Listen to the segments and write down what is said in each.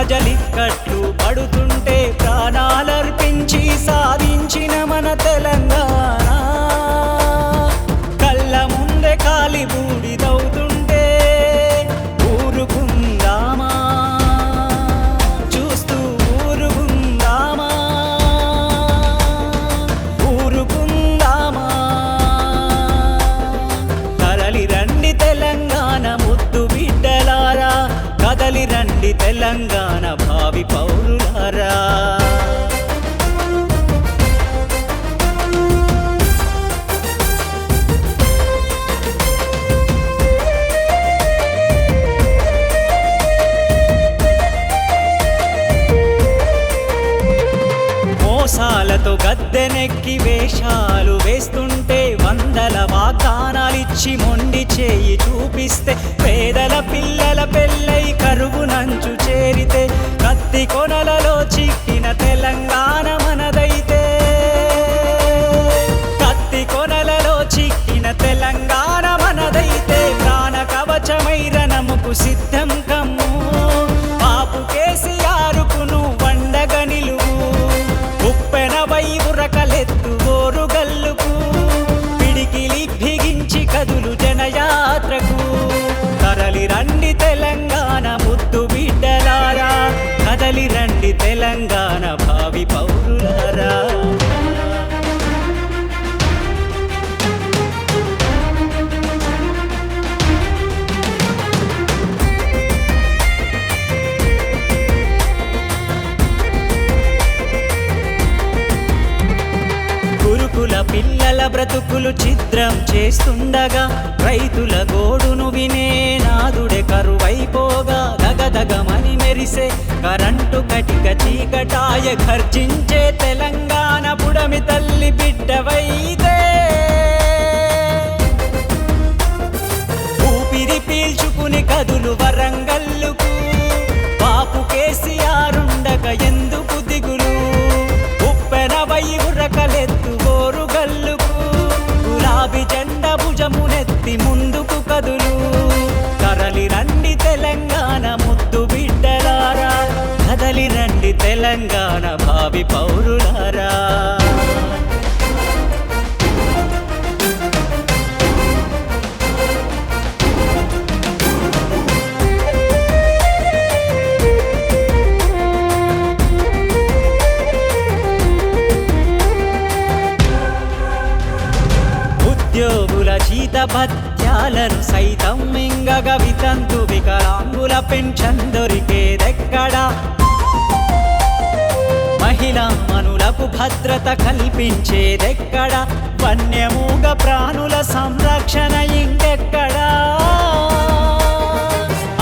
ప్రజలిక్కట్లు పడుతుంటే ప్రాణాలర్పించి తెలంగాణ భావి పౌరులారా. మోసాలతో గద్దెనెక్కి వేషాలు వేస్తుంటే వందల వాగ్దానాలిచ్చి మొండి చేయి చూపిస్తే పేదల పిల్ల కత్తి కొనలలో చిక్కిన తెలంగాణ మనదైతే. కత్తి కొనలలో చిక్కిన తెలంగాణ మనదైతే. ప్రాణ కవచమై రణముకు సిద్ధం కమ్ము. పాపు కేసీఆరుకును వండగ నిలువు. ఉప్పెనవై ఉరకలెత్తు బ్రతుకులు చిత్రం చేస్తుండగా రైతుల గోడును వినే నాదుడే కరువైపోగా దగదగమని మెరిసే కరెంటు కటిక చీకటాయ ఖర్చించే తెలంగాణ ముందుకు కదులు తరలి రండి తెలంగాణ ముద్దు బిడ్డలారా. కదలి రండి తెలంగాణ భావి పౌరులారా. ఉద్యోగుల జీత భత్యాలను సైతం మింగగ వితంతు వికలాంగుల పెన్షన్ దొరికేదెక్కడా? మహిళా మనులకు భద్రత కల్పించేదెక్కడ? వన్యమూగ ప్రాణుల సంరక్షణ ఇంకెక్కడా?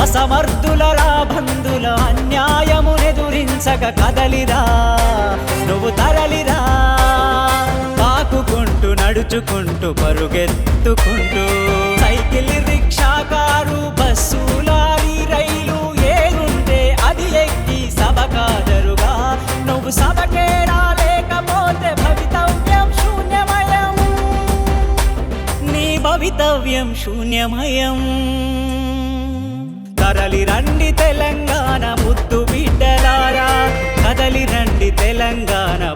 అసమర్థుల రాబంధుల అన్యాయమునెదురించక కదలిరా నువ్వు తరలిరా. పాకుకుంటూ నడుచుకుంటూ పరుగెత్తుకుంటూ cycle rickshaw car bus lorry రైలు ఏగుంటే అది ఎక్కి సభ నువ్వు సభకే రాలేకపోతే భవితవ్యం శూన్యమయం. నీ భవితవ్యం శూన్యమయం. తరలి రండి తెలంగాణ ముద్దు బిడ్డలారా. కదలి రండి తెలంగాణ